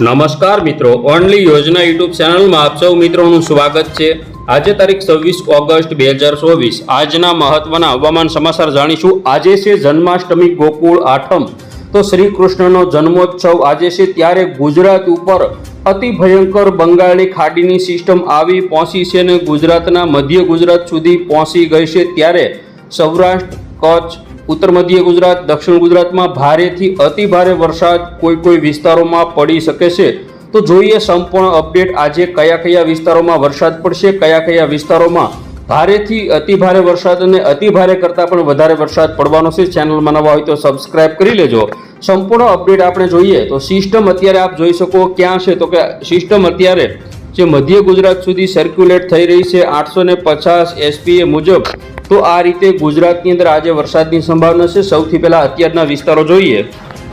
નમસ્કાર મિત્રો, ઓનલી યોજના યુટ્યુબ ચેનલમાં આપ સૌ મિત્રોનું સ્વાગત છે. આજે તારીખ છવ્વીસ ઓગસ્ટ બે હજાર ચોવીસ. આજના મહત્વના હવામાન સમાચાર જાણીશું. આજે છે જન્માષ્ટમી ગોકુળ આઠમ. તો શ્રી કૃષ્ણનો જન્મોત્સવ આજે છે ત્યારે ગુજરાત ઉપર અતિ ભયંકર બંગાળની ખાડીની સિસ્ટમ આવી પહોંચી છે અને ગુજરાતના મધ્ય ગુજરાત સુધી પહોંચી ગઈ છે ત્યારે સૌરાષ્ટ્ર, કચ્છ ઉત્તર મધ્ય ગુજરાત, દક્ષિણ ગુજરાતમાં ભારેથી અતિ ભારે વરસાદ કોઈ કોઈ વિસ્તારોમાં પડી શકે છે. તો જોઈએ સંપૂર્ણ અપડેટ આજે કયા કયા વિસ્તારોમાં વરસાદ પડશે, કયા કયા વિસ્તારોમાં ભારેથી અતિ ભારે વરસાદ અને અતિ ભારે કરતાં પણ વધારે વરસાદ પડવાનો છે. ચેનલમાં નવા હોય તો સબસ્ક્રાઇબ કરી લેજો. સંપૂર્ણ અપડેટ આપણે જોઈએ તો સિસ્ટમ અત્યારે આપ જોઈ શકો ક્યાં છે. તો કે સિસ્ટમ અત્યારે જે મધ્ય ગુજરાત સુધી સર્ક્યુલેટ થઈ રહી છે આઠસો ને પચાસ એસપીએ મુજબ. તો આ રીતે ગુજરાતની અંદર આજે વરસાદની સંભાવના છે. સૌથી પહેલાં અત્યારના વિસ્તારો જોઈએ.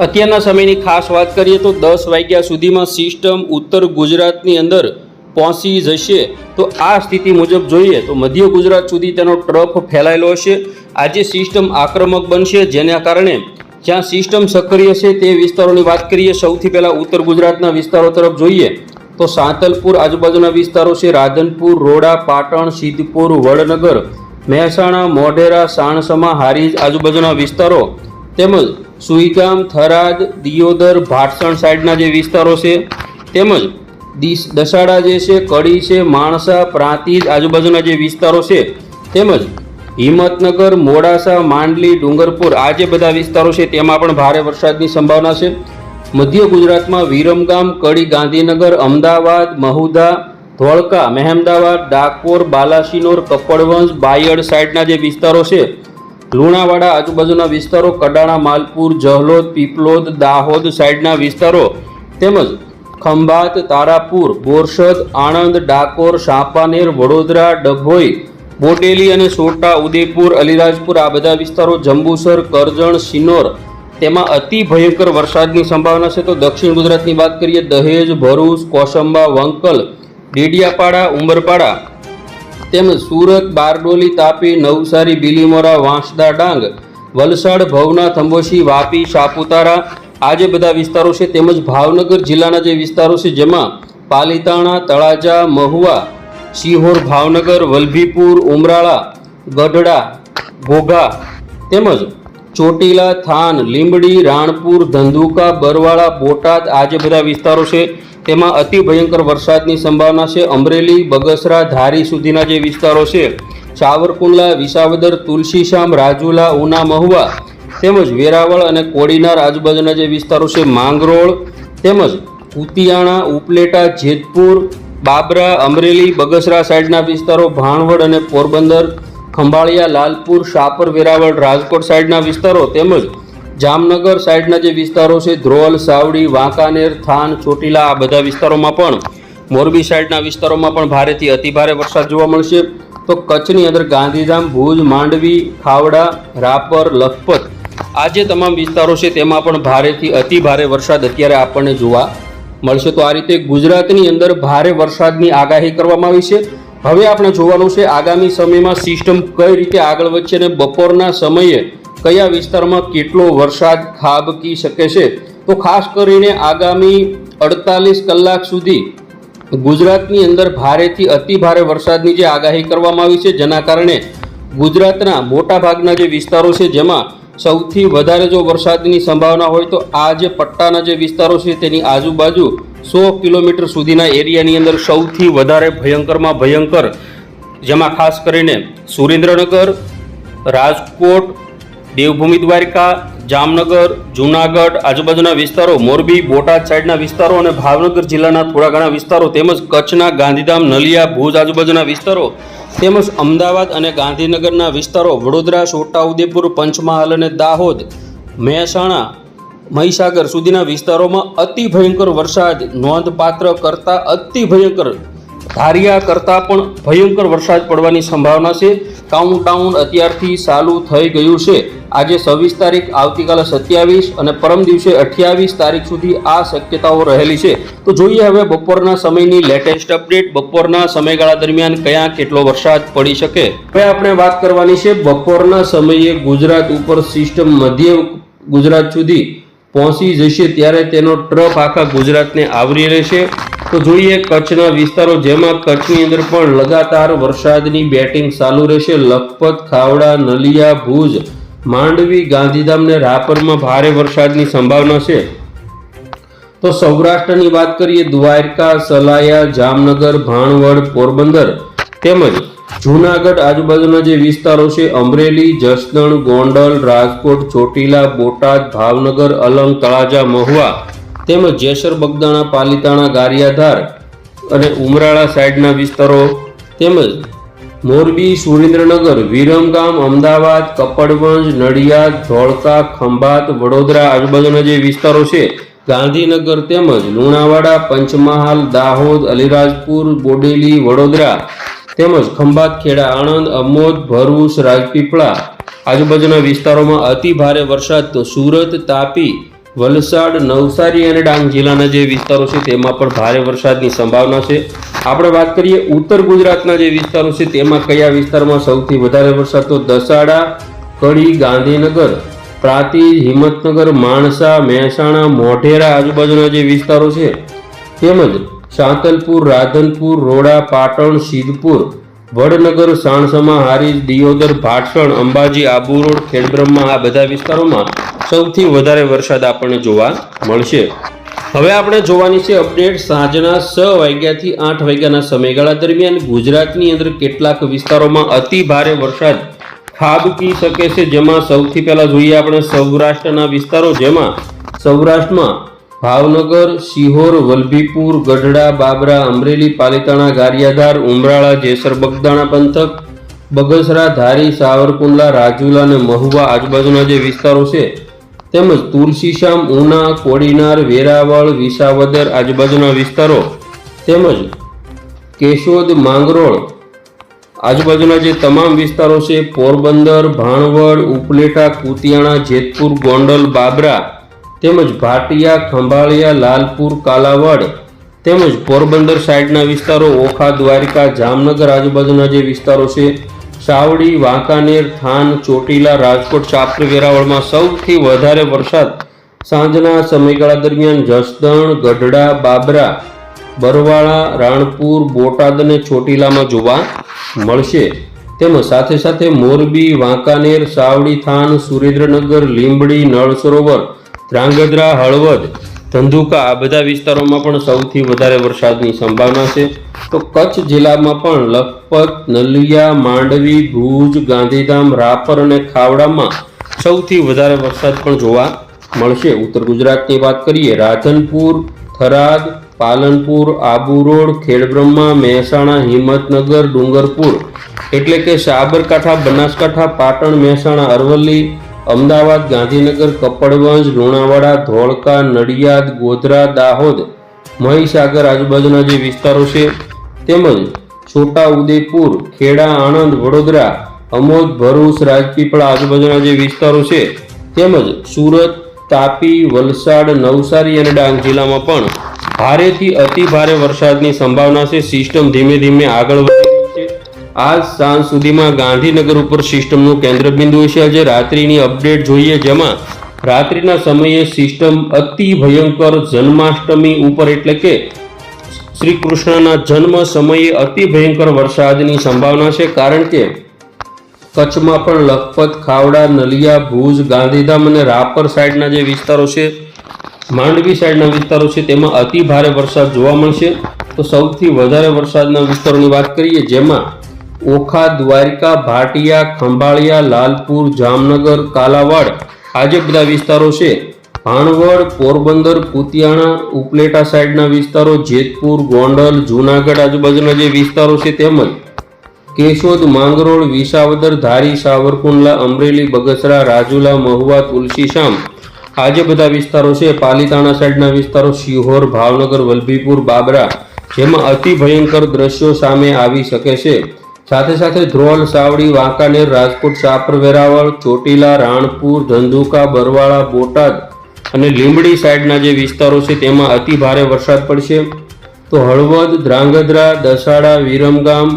અત્યારના સમયની ખાસ વાત કરીએ તો દસ વાગ્યા સુધીમાં સિસ્ટમ ઉત્તર ગુજરાતની અંદર પહોંચી જશે. તો આ સ્થિતિ મુજબ જોઈએ તો મધ્ય ગુજરાત સુધી તેનો ટ્રફ ફેલાયેલો હશે. આજે સિસ્ટમ આક્રમક બનશે જેના કારણે જ્યાં સિસ્ટમ સક્રિય છે તે વિસ્તારોની વાત કરીએ, સૌથી પહેલાં ઉત્તર ગુજરાતના વિસ્તારો તરફ જોઈએ તો સાંતલપુર આજુબાજુના વિસ્તારો છે. રાધનપુર, રોડા, પાટણ, સિદ્ધપુર, વડનગર મહેસાણા, મોઢેરા, સાણસમા, હારીજ આજુબાજુના વિસ્તારો તેમજ સુઈગામ, થરાદ, દિયોદર, ભાટસણ સાઈડના જે વિસ્તારો છે તેમજ દિસ, દસાડા જે છે, કડી છે, માણસા, પ્રાંતિજ આજુબાજુના જે વિસ્તારો છે તેમજ હિંમતનગર, મોડાસા, માંડલી, ડુંગરપુર આ જે બધા વિસ્તારો છે તેમાં પણ ભારે વરસાદની સંભાવના છે. મધ્ય ગુજરાતમાં વિરમગામ, કડી ગાંધીનગર, અમદાવાદ, મહુધા ધોળકા, મહેમદાવાદ, ડાકોર, બાલાસિનોર કપડવંશ બાયડ સાઈડના જે વિસ્તારો છે, લુણાવાડા, આજુબાજુના વિસ્તારો, કડાણા, માલપુર, જહલોદ, પીપલોદ, દાહોદ સાઈડના વિસ્તારો, તેમજ ખંભાત, તારાપુર, બોરસદ, આણંદ, ડાકોર, સાપાનેર, વડોદરા, ડભોઈ, બોડેલી અને સોટા, ઉદયપુર, અલીરાજપુર આ બધા વિસ્તારો, જંબુસર, કરજણ, સિનોર, તેમાં અતિ ભયંકર વરસાદની સંભાવના છે. તો દક્ષિણ ગુજરાતની વાત કરીએ, દહેજ, ભરૂચ, કોસંબા, વંકલ ડેડિયાપાડા ઉમરપાડા તેમજ સુરત, બારડોલી, તાપી, નવસારી, બિલીમોરા, વાંસદા, ડાંગ, વલસાડ, ભવના અંબોશી વાપી સાપુતારા આ જે બધા વિસ્તારો છે તેમજ ભાવનગર જિલ્લાના જે વિસ્તારો છે જેમાં પાલીતાણા, તળાજા, મહુવા સિહોર ભાવનગર, વલભીપુર, ઉમરાળા, ગઢડા, ઘોઘા તેમજ ચોટીલા, થાન, લીંબડી, રાણપુર, ધંધુકા, બરવાળા, બોટાદ આ જે બધા વિસ્તારો છે, તેમાં અતિ ભયંકર વરસાદની સંભાવના છે. અમરેલી, બગસરા, ધારી સુધીના જે વિસ્તારો છે, સાવરકુંડલા, વિસાવદર, તુલસીશામ, રાજુલા, ઉના, મહુવા તેમજ વેરાવળ અને કોડીનાર આજુબાજુના જે વિસ્તારો છે, માંગરોળ તેમજ કુતિયાણા, ઉપલેટા, જેતપુર, બાબરા, અમરેલી, બગસરા સાઈડના વિસ્તારો, ભાણવડ અને પોરબંદર ખંભાળિયા, લાલપુર, શાપર, વેરાવળ, રાજકોટ સાઈડના વિસ્તારો તેમજ જામનગર સાઈડના જે વિસ્તારો છે, ધ્રોલ, સાવડી, વાંકાનેર, થાન, ચોટીલા, આ બધા વિસ્તારોમાં પણ મોરબી સાઈડના વિસ્તારોમાં પણ ભારેથી અતિભારે વરસાદ જોવા મળશે. તો કચ્છની અંદર ગાંધીધામ, ભુજ, માંડવી, ખાવડા, રાપર, લખપત આ જે તમામ વિસ્તારો છે, તેમાં પણ ભારેથી અતિ ભારે વરસાદ અત્યારે આપણને જોવા મળશે. તો આ રીતે ગુજરાતની અંદર ભારે વરસાદની આગાહી કરવામાં આવી છે. હવે આપણે જોવાનું છે આગામી સમયમાં સિસ્ટમ કઈ રીતે આગળ વધશે અને બપોરના સમયે કયા વિસ્તારમાં કેટલો વરસાદ ખાબકી શકે છે? તો ખાસ કરીને આગામી અડતાલીસ કલાક સુધી ગુજરાતની અંદર ભારેથી અતિ ભારે વરસાદની જે આગાહી કરવામાં આવી છે, જેના કારણે ગુજરાતના મોટા ભાગના જે વિસ્તારો છે, જેમાં સૌથી વધારે જો વરસાદની સંભાવના હોય તો આ જે પટ્ટાના જે વિસ્તારો છે, તેની આજુબાજુ સો કિલોમીટર સુધીના એરિયાની અંદર સૌથી વધારે ભયંકરમાં ભયંકર, જેમાં ખાસ કરીને સુરેન્દ્રનગર, રાજકોટ, દેવભૂમિ દ્વારકા, જામનગર, જૂનાગઢ, આજુબાજુના વિસ્તારો, મોરબી, બોટાદ સાઈડના વિસ્તારો અને ભાવનગર જિલ્લાના થોડા ઘણા વિસ્તારો તેમજ કચ્છના ગાંધીધામ, નલિયા, ભુજ આજુબાજુના વિસ્તારો તેમજ અમદાવાદ અને ગાંધીનગરના વિસ્તારો વડોદરા છોટાઉદેપુર પંચમહાલ અને દાહોદ, મહેસાણા મહીસાગર સુધીના વિસ્તારોમાં અતિ ભયંકર વરસાદ નોંધપાત્ર કરતાં અતિ ભયંકર ધારિયા કરતાં પણ ભયંકર વરસાદ પડવાની સંભાવના છે. કાઉન્ટાઉન અત્યારથી ચાલુ થઈ ગયું છે. આજે છવ્વીસ તારીખ, આવતીકાલે સત્યાવીસ અને પરમ દિવસે અઠ્યાવીસ તારીખ સુધી આ શક્યતાઓ રહેલી છે. તો જોઈએ હવે બપોરના સમયની લેટેસ્ટ અપડેટ બપોરના સમયગાળા દરમિયાન ક્યાં કેટલો વરસાદ પડી શકે? હવે આપણે વાત કરવાની છે બપોરના સમયે ગુજરાત ઉપર સિસ્ટમ મધ્ય ગુજરાત સુધી પહોંચી જશે ત્યારે તેનો ટ્રફ આખા ગુજરાતને આવરી રહેશે તો જોઈએ કચ્છના વિસ્તારો, જેમાં કચ્છની અંદર પણ લગાતાર વરસાદની બેટિંગ ચાલુ રહેશે. લખપત, ખાવડા, નલિયા, ભુજ, માંડવી, ગાંધીધામ ને રાપરમાં ભારે વરસાદની સંભાવના છે. તો સૌરાષ્ટ્રની વાત કરીએ, દ્વારકા, સલાયા, જામનગર, ભાણવડ, પોરબંદર તેમજ જૂનાગઢ આજુબાજુના જે વિસ્તારો છે, અમરેલી, જસદણ, ગોંડલ, રાજકોટ, ચોટીલા, બોટાદ, ભાવનગર, અલંગ, તળાજા, મહુવા તેમજ જેસર, બગદાણા, પાલીતાણા, ગારિયાધાર અને ઉમરાળા સાઈડના વિસ્તારો તેમજ મોરબી, સુરેન્દ્રનગર, વિરમગામ, અમદાવાદ, કપડવંજ, નડિયાદ, ધોળકા, ખંભાત, વડોદરા આજુબાજુના જે વિસ્તારો છે, ગાંધીનગર તેમજ લુણાવાડા, પંચમહાલ, દાહોદ, અલીરાજપુર, બોડેલી, વડોદરા તેમજ ખંભાત ખેડા આણંદ, અમોદ, ભરૂચ રાજપીપળા આજુબાજુના વિસ્તારોમાં અતિ ભારે વરસાદ તો સુરત, તાપી, વલસાડ, નવસારી અને ડાંગ જિલ્લાના જે વિસ્તારો છે તેમાં પણ ભારે વરસાદની સંભાવના છે. આપણે વાત કરીએ ઉત્તર ગુજરાતના જે વિસ્તારો છે તેમાં કયા વિસ્તારમાં સૌથી વધારે વરસાદ? તો દસાડા, કડી, ગાંધીનગર, પ્રાતિજ, હિંમતનગર, માણસા, મહેસાણા, મોઢેરા આજુબાજુના જે વિસ્તારો છે તેમજ સાંતલપુર, રાધનપુર, રોડા, પાટણ, સિદ્ધપુર, વડનગર, સાણસમા, હારીજ, દિયોદર, ભાટસણ, અંબાજી, આબુ રોડ, ખેડબ્રહ્મા આ બધા વિસ્તારોમાં સૌથી વધારે વરસાદ આપણને જોવા મળશે. હવે આપણે જોવાની છે અપડેટ સાંજના છ વાગ્યાથી આઠ વાગ્યાના સમયગાળા દરમિયાન ગુજરાતની અંદર કેટલાક વિસ્તારોમાં અતિ ભારે વરસાદ ખાબકી શકે છે. જેમાં સૌથી પહેલાં જોઈએ આપણે સૌરાષ્ટ્રના વિસ્તારો, જેમાં સૌરાષ્ટ્રમાં ભાવનગર સિહોર વલભીપુર, ગઢડા, બાબરા, અમરેલી, પાલીતાણા, ગારિયાધાર, ઉમરાળા, જેસર, બગદાણા પંથક, બગસરા, ધારી, સાવરકુંડલા, રાજુલા અને મહુવા આજુબાજુના જે વિસ્તારો છે, તેમજ તુલસીશ્યામ ઉના, કોડીનાર, વેરાવળ, વિસાવદર આજુબાજુના વિસ્તારો, તેમજ કેશોદ, માંગરોળ આજુબાજુના જે તમામ વિસ્તારો છે, પોરબંદર, ભાણવડ, ઉપલેટા, કુતિયાણા, જેતપુર, ગોંડલ, બાબરા તેમજ ભાટિયા, ખંભાળિયા, લાલપુર, કાલાવડ તેમજ પોરબંદર સાઈડના વિસ્તારો, ઓખા, દ્વારિકા, જામનગર આજુબાજુના જે વિસ્તારો છે, સાવડી, વાંકાનેર, થાન, ચોટીલા, રાજકોટ, ચાપર, વેરાવળમાં સૌથી વધારે વરસાદ સાંજના સમયગાળા દરમિયાન જસદણ, ગઢડા, બાબરા, બરવાળા, રાણપુર, બોટાદ અને ચોટીલામાં જોવા મળશે. તેમજ સાથે સાથે મોરબી, વાંકાનેર, સાવડી, થાન, સુરેન્દ્રનગર, લીંબડી, નળ સરોવર ધ્રાંગધ્રા હળવદ, ધંધુકા આ બધા વિસ્તારોમાં પણ સૌથી વધારે વરસાદની સંભાવના છે. તો કચ્છ જિલ્લામાં પણ લખપત, નલિયા, માંડવી, ભુજ, ગાંધીધામ, રાપર અને ખાવડામાં સૌથી વધારે વરસાદ પણ જોવા મળશે. ઉત્તર ગુજરાતની વાત કરીએ, રાધનપુર, થરાદ, પાલનપુર, આબુ રોડ, ખેડબ્રહ્મા, મહેસાણા, હિંમતનગર, ડુંગરપુર. એટલે કે સાબરકાંઠા, બનાસકાંઠા, પાટણ, મહેસાણા, અરવલ્લી અમદાવાદ, ગાંધીનગર, કપડવંજ, લુણાવાડા, ધોળકા, નડિયાદ, ગોધરા, દાહોદ, મહીસાગર આજુબાજુના જે વિસ્તારો છે, તેમજ છોટા ઉદેપુર ખેડા, આણંદ, વડોદરા, અમોદ, ભરૂચ, રાજપીપળા આજુબાજુના જે વિસ્તારો છે, તેમજ સુરત, તાપી, વલસાડ, નવસારી અને ડાંગ જિલ્લામાં પણ ભારેથી અતિ ભારે વરસાદની સંભાવના છે. સિસ્ટમ ધીમે ધીમે આગળ વધી આજ સાંજ સુધીમાં ગાંધીનગર ઉપર સિસ્ટમનું કેન્દ્રબિંદુ છે. આજે રાત્રિની અપડેટ જોઈએ, જેમાં રાત્રિના સમયે સિસ્ટમ અતિ ભયંકર જન્માષ્ટમી ઉપર એટલે કે શ્રી કૃષ્ણના જન્મ સમયે અતિ ભયંકર વરસાદની સંભાવના છે. કારણ કે કચ્છમાં પણ લખપત, ખાવડા, નલિયા, ભુજ, ગાંધીધામ અને રાપર સાઈડના જે વિસ્તારો છે, માંડવી સાઈડના વિસ્તારો છે, તેમાં અતિ ભારે વરસાદ જોવા મળશે. તો સૌથી વધારે વરસાદના વિસ્તારોની વાત કરીએ, જેમાં ઓખા, દ્વારિકા, ભાટિયા, ખંભાળિયા, લાલપુર, જામનગર, કાલાવાડ આ જે બધા વિસ્તારો છે. ભાણવડ, પોરબંદર કુતિયાણા ઉપલેટા સાઈડના વિસ્તારો, જેતપુર, ગોંડલ, જૂનાગઢ આજુબાજુના જે વિસ્તારો છે તેમજ કેશોદ, માંગરોળ, વિસાવદર, ધારી, સાવરકુંડલા, અમરેલી, બગસરા, રાજુલા, મહુવા તુલસીશામ આ જે બધા વિસ્તારો છે. પાલીતાણા સાઈડના વિસ્તારો શિહોર, ભાવનગર, વલભીપુર, બાબરા જેમાં અતિ ભયંકર દ્રશ્યો સામે આવી શકે છે. સાથે સાથે ધ્રોલ, સાવડી, વાંકાનેર, રાજકોટ, સાપર, વેરાવળ, ચોટીલા, રાણપુર, ધંધુકા, બરવાળા, બોટાદ અને લીંબડી સાઈડના જે વિસ્તારો છે તેમાં અતિ ભારે વરસાદ પડશે. તો હળવદ, ધ્રાંગધ્રા, દસાડા, વિરમગામ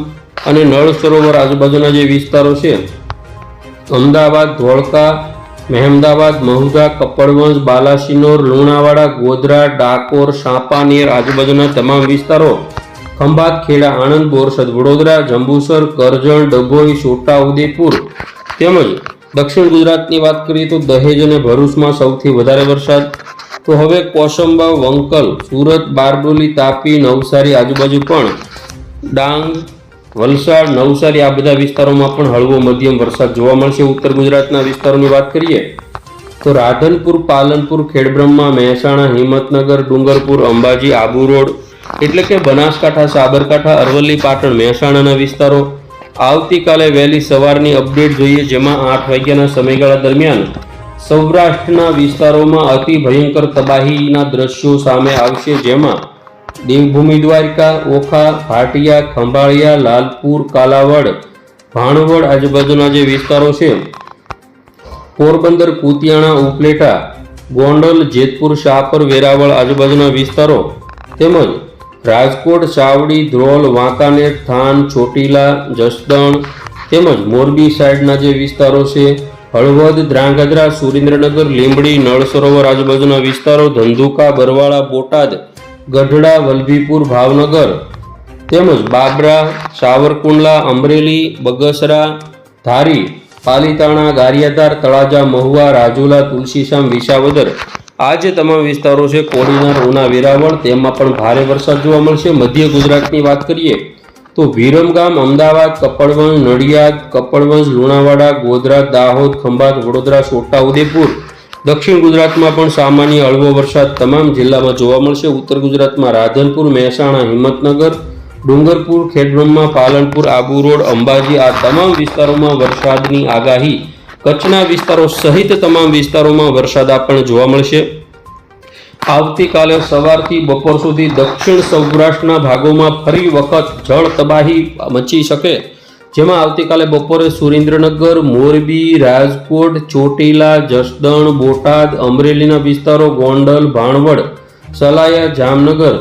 અને નળ સરોવર આજુબાજુના જે વિસ્તારો છે, અમદાવાદ, ધોળકા, મહેમદાવાદ, મહુધા, કપડવંજ, બાલાસિનોર, લુણાવાડા, ગોધરા, ડાકોર, સાપાનેર આજુબાજુના તમામ વિસ્તારો ખંભાત ખેડા, આણંદ, બોરસદ, વડોદરા, જંબુસર, કરજણ, ડભોઈ છોટાઉદેપુર તેમજ દક્ષિણ ગુજરાતની વાત કરીએ તો દહેજ અને ભરૂચમાં સૌથી વધારે વરસાદ. તો હવે કોસંબા, વંકલ, સુરત, બારડોલી, તાપી, નવસારી આજુબાજુ પણ ડાંગ, વલસાડ, નવસારી આ બધા વિસ્તારોમાં પણ હળવો મધ્યમ વરસાદ જોવા મળશે. ઉત્તર ગુજરાતના વિસ્તારોની વાત કરીએ તો રાધનપુર, પાલનપુર, ખેડબ્રહ્મા, મહેસાણા, હિંમતનગર, ડુંગરપુર, અંબાજી, આબુ રોડ એટલે કે બનાસકાંઠા, સાબરકાંઠા, અરવલ્લી, પાટણ મહેસાણાના વિસ્તારો. આવતીકાલે વહેલી સવારની અપડેટ જોઈએ, જેમાં આઠ વાગ્યાના સમયગાળા દરમિયાન સૌરાષ્ટ્રના વિસ્તારોમાં અતિ ભયંકર તબાહીના દ્રશ્યો સામે આવશે, જેમાં દેવભૂમિ દ્વારકા, ઓખા, ભાટિયા, ખંભાળિયા, લાલપુર, કાલાવડ, ભાણવડ આજુબાજુના જે વિસ્તારો છે, પોરબંદર, કુતિયાણા, ઉપલેટા, ગોંડલ, જેતપુર શાહપર વેરાવળ આજુબાજુના વિસ્તારો તેમજ રાજકોટ, ચાવડી, ધ્રોલ, વાંકાનેર, થાન, ચોટીલા, જસદણ તેમજ મોરબી સાઈડના જે વિસ્તારો છે, હળવદ, ધ્રાંગધ્રા, સુરેન્દ્રનગર, લીંબડી નળ સરોવર આજુબાજુના વિસ્તારો, ધંધુકા, બરવાળા, બોટાદ, ગઢડા, વલભીપુર, ભાવનગર તેમજ બાબરા, સાવરકુંડલા, અમરેલી, બગસરા, ધારી, પાલીતાણા, ગારિયાધાર, તળાજા, મહુવા, રાજુલા, તુલસીશામ, વિસાવદર આ જે તમામ વિસ્તારો છે, કોડીનાર, ઉના, વેરાવળ, તેમાં પણ ભારે વરસાદ જોવા મળશે. મધ્ય ગુજરાતની વાત કરીએ તો વિરમગામ અમદાવાદ, કપડવંજ, નડિયાદ, કપડવંજ, લુણાવાડા, ગોધરા, દાહોદ, ખંભાત, વડોદરા છોટાઉદેપુર દક્ષિણ ગુજરાતમાં પણ સામાન્ય હળવો વરસાદ તમામ જિલ્લામાં જોવા મળશે. ઉત્તર ગુજરાતમાં રાધનપુર, મહેસાણા, હિંમતનગર, ડુંગરપુર, ખેડબ્રહ્મા, પાલનપુર, આબુ રોડ, અંબાજી આ તમામ વિસ્તારોમાં વરસાદની આગાહી કચ્છના વિસ્તારો સહિત તમામ વિસ્તારોમાં વરસાદ પણ જોવા મળશે. આવતીકાલે સવારથી બપોર સુધી દક્ષિણ સૌરાષ્ટ્રના ભાગોમાં ફરી વખત જળ તબાહી મચી શકે, જેમાં આવતીકાલે બપોરે સુરેન્દ્રનગર, મોરબી, રાજકોટ, ચોટીલા, જસદણ, બોટાદ, અમરેલીના વિસ્તારો, ગોંડલ, ભાણવડ, સલાયા, જામનગર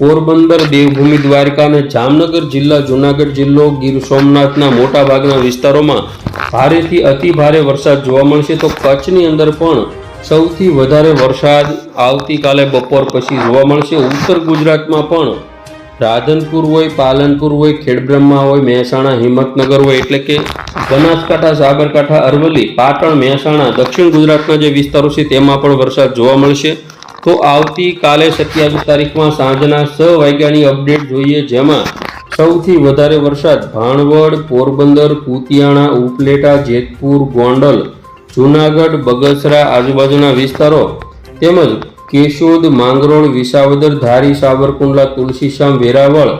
પોરબંદર દેવભૂમિ દ્વારકા અને જામનગર જિલ્લા જુનાગઢ જિલ્લો ગીર સોમનાથના મોટા ભાગના વિસ્તારોમાં ભારેથી અતિ ભારે વરસાદ જોવા મળશે. તો કચ્છની અંદર પણ સૌથી વધારે વરસાદ આવતીકાલે બપોર પછી જોવા મળશે. ઉત્તર ગુજરાતમાં પણ રાધનપુર હોય, પાલનપુર હોય, ખેડબ્રહ્મા હોય, મહેસાણા, હિંમતનગર હોય, એટલે કે બનાસકાંઠા, સાબરકાંઠા, અરવલ્લી, પાટણ, મહેસાણા, દક્ષિણ ગુજરાતના જે વિસ્તારો છે તેમાં પણ વરસાદ જોવા મળશે. તો આવતીકાલે સત્યાવીસ તારીખમાં સાંજના છ વાગ્યાની અપડેટ જોઈએ, જેમાં સૌથી વધારે વરસાદ ભાણવડ, પોરબંદર, કુતિયાણા, ઉપલેટા, જેતપુર, ગોંડલ, જૂનાગઢ, બગસરા આજુબાજુના વિસ્તારો તેમજ કેશોદ, માંગરોળ, વિસાવદર, ધારી સાબરકુંડલા તુલસીશામ, વેરાવળ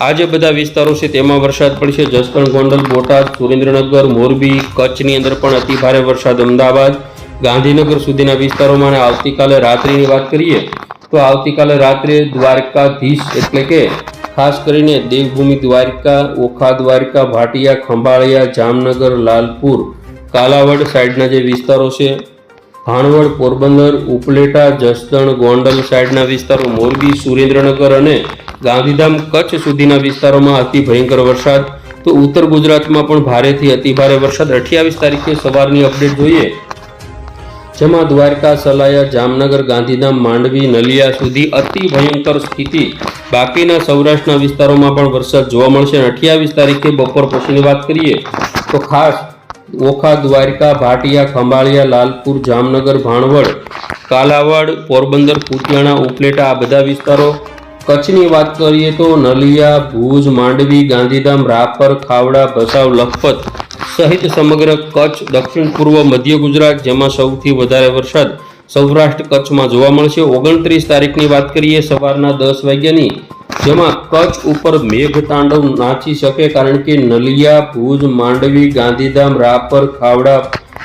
આ જે બધા વિસ્તારો છે તેમાં વરસાદ પડશે. જસદણ, ગોંડલ, બોટાદ, સુરેન્દ્રનગર, મોરબી, કચ્છની અંદર પણ અતિભારે વરસાદ અમદાવાદ ગાંધીનગર સુધીના વિસ્તારોમાં આવતીકાલે રાત્રિની વાત કરીએ, તો આવતીકાલે રાત્રે દ્વારકાધીશ એટલે કે ખાસ કરીને દેવભૂમિ દ્વારકા, ઓખા દ્વારકા, ભાટિયા, ખંભાળિયા, જામનગર, લાલપુર, કાલાવડ સાઈડના જે વિસ્તારો છે, ભાણવડ, પોરબંદર, ઉપલેટા, જસદણ, ગોંડલ સાઈડના વિસ્તારો, મોરબી, સુરેન્દ્રનગર અને ગાંધીધામ કચ્છ સુધીના વિસ્તારોમાં અતિ ભયંકર વરસાદ. તો ઉત્તર ગુજરાતમાં પણ ભારેથી અતિ ભારે વરસાદ. અઠ્યાવીસ તારીખે સવારની અપડેટ જોઈએ જેમાં દ્વારકા સલાયા જામનગર ગાંધીધામ માંડવી નલિયા સુધી અતિ ભયંકર સ્થિતિ. બાકીના સૌરાષ્ટ્રના વિસ્તારોમાં પણ વરસાદ જોવા મળશે અઠ્યાવીસ તારીખે બપોર પછીની વાત કરીએ તો ખાસ ઓખા, દ્વારકા, ભાટિયા, ખંભાળિયા, લાલપુર, જામનગર, ભાણવડ, કાલાવાડ, પોરબંદર, કુતિયાણા, ઉપલેટા આ બધા વિસ્તારો. કચ્છની વાત કરીએ તો નલિયા, ભુજ, માંડવી, ગાંધીધામ, રાપર, ખાવડા ભસાવ લખપત સહિત સમગ્ર કચ્છ, દક્ષિણ પૂર્વ, મધ્ય ગુજરાત, જેમાં સૌથી વધારે વરસાદ સૌરાષ્ટ્ર કચ્છમાં જોવા મળશે. ઓગણત્રીસ તારીખની વાત કરીએ, સવારના દસ વાગ્યાની, જેમાં કચ્છ ઉપર મેઘતાંડવ નાચી શકે કારણ કે નલિયા, ભુજ, માંડવી, ગાંધીધામ, રાપર, ખાવડા,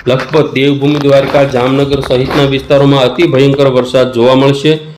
લખપત, દેવભૂમિ, દ્વારકા, જામનગર સહિતના વિસ્તારોમાં અતિ ભયંકર વરસાદ જોવા મળશે.